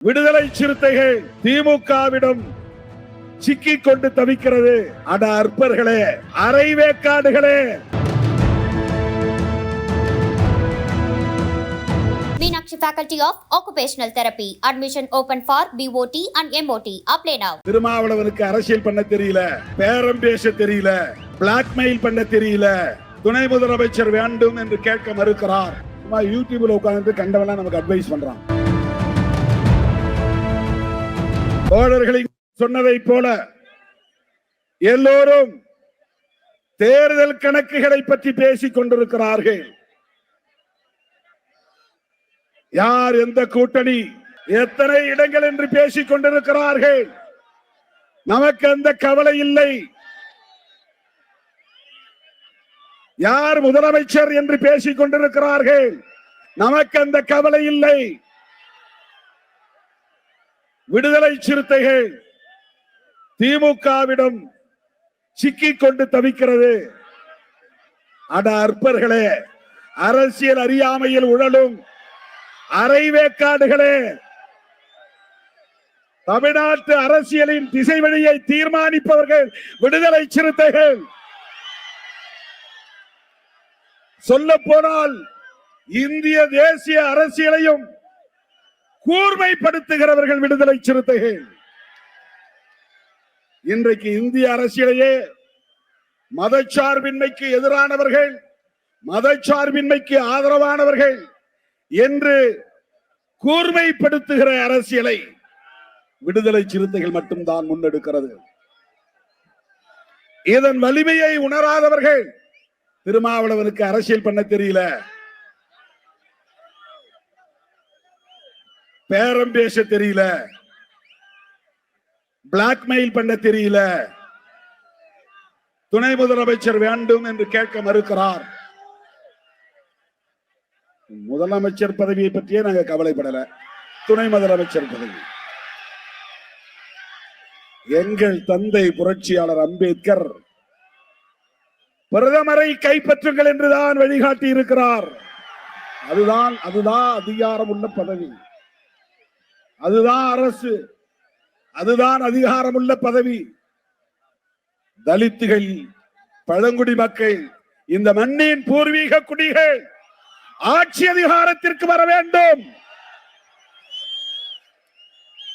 விடுதலை சிறுத்தைகள் திமுகவிடம் சிக்கிக் கொண்டு தவிக்கிறது அட அற்பர்களே அரைவேக்காடுகளே Meenakshi Faculty of Occupational Therapy. Admission open for BOT and MOT. Apply now. திருமாவளவனுக்கு அரசியல் பண்ண தெரியல பேரம் பேச தெரியல பிளாக்மெயில் பண்ண தெரியல துணை முதலமைச்சர் வேண்டும் என்று கேட்க மறுக்கிறார் சும்மா யூடியூப்ல உட்கார்ந்து கண்டவெல்லாம் நமக்கு அட்வைஸ் பண்றான் தோழர்களை சொன்னதை போல எல்லோரும் தேர்தல் கணக்குகளை பற்றி பேசிக் கொண்டிருக்கிறார்கள். யார் எந்த கூட்டணி எத்தனை இடங்கள் என்று பேசிக் கொண்டிருக்கிறார்கள். நமக்கு அந்த கவலை இல்லை. யார் முதலமைச்சர் என்று பேசிக் கொண்டிருக்கிறார்கள். நமக்கு அந்த கவலை இல்லை. விடுதலை சிறுத்தைகள் திமுகவிடம் சிக்கிக் கொண்டு தவிக்கிறது. அட அற்பர்களே அரசியல் அறியாமையில் உழலும் அரைவேக்காடுகளே தமிழ்நாட்டு அரசியலின் திசை வழியை தீர்மானிப்பவர்கள் விடுதலை சிறுத்தைகள். சொல்ல போனால் இந்திய தேசிய அரசியலையும் கூர்மைப்படுத்துகிறவர்கள் விடுதலை சிறுத்தைகள். இன்றைக்கு இந்திய அரசியலையே மதச்சார்பின்மைக்கு எதிரானவர்கள் மதச்சார்பின்மைக்கு ஆதரவானவர்கள் என்று கூர்மைப்படுத்துகிற அரசியலை விடுதலை சிறுத்தைகள் மட்டும்தான் முன்னெடுக்கிறது. இதன் வலிமையை உணராதவர்கள் திருமாவளவனுக்கு அரசியல் பண்ண தெரியல. பேரம் பேச தெரியல. பிளாக்மெயில் பண்ண தெரியல. துணை முதலமைச்சர் வேண்டும் என்று கேட்க மறுக்கிறார். முதலமைச்சர் பதவியை பற்றியே நாங்க கவலைப்படல. துணை முதலமைச்சர் பதவி. எங்கள் தந்தை புரட்சியாளர் அம்பேத்கர் பிரதமரை கைப்பற்றுங்கள் என்றுதான் வழிகாட்டி இருக்கிறார் அதுதான் அதுதான் அதிகாரம் உள்ள பதவி. அதுதான் அரசு. அதுதான் அதிகாரமுள்ள பதவி. தலித்துகள் பழங்குடி மக்கள் இந்த மண்ணின் பூர்வீக குடிகள் ஆட்சி அதிகாரத்திற்கு வர வேண்டும்.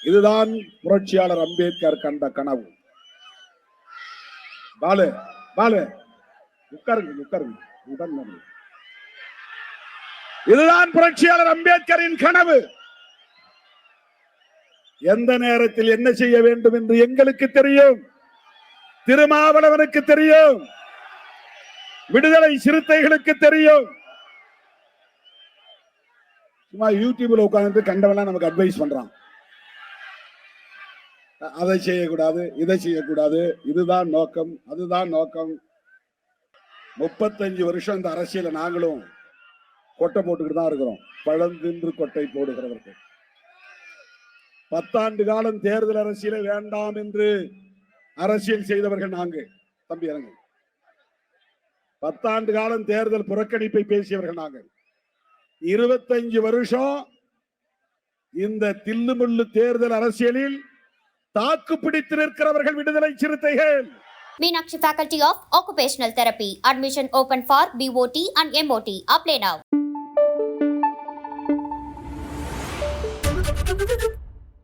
இதுதான் புரட்சியாளர் அம்பேத்கர் கண்ட கனவு. பாலு பாலு. உட்காருங்க உட்காருங்க. உட்காருங்க இதுதான் புரட்சியாளர் அம்பேத்கரின் கனவு. எந்த நேரத்தில் என்ன செய்ய வேண்டும் என்று எங்களுக்கு தெரியும். திருமாவளவனுக்கு தெரியும். விடுதலை சிறுத்தைகளுக்கு தெரியும். சும்மா யூடியூப்ல உட்கார்ந்து கண்டவெல்லாம் நமக்கு அட்வைஸ் பண்றான். அதை செய்யக்கூடாது இதை செய்யக்கூடாது இதுதான் நோக்கம் அதுதான் நோக்கம். முப்பத்தஞ்சு வருஷம் இந்த அரசியல நாங்களும் கொட்டை போட்டுக்கிட்டு தான் இருக்கிறோம். பழந்தின்று கொட்டை போடுகிறவர்கள். பத்தாண்டு காலம் தேர்தல் அரசியலை வேண்டாம் என்று அரசியல் செய்தவர்கள் நாங்கள். தம்பி இறங்க. பத்தாண்டு காலம் தேர்தல் புறக்கணிப்பை பேசியவர்கள் நாங்கள். இருபத்தஞ்சு வருஷம் இந்த தில்லுமுள்ளு தேர்தல் அரசியலில் தாக்கு பிடித்து நிற்கிறவர்கள் Viduthalai Chiruthaigal. Meenakshi faculty of occupational therapy admission open for BOT and MOT apply now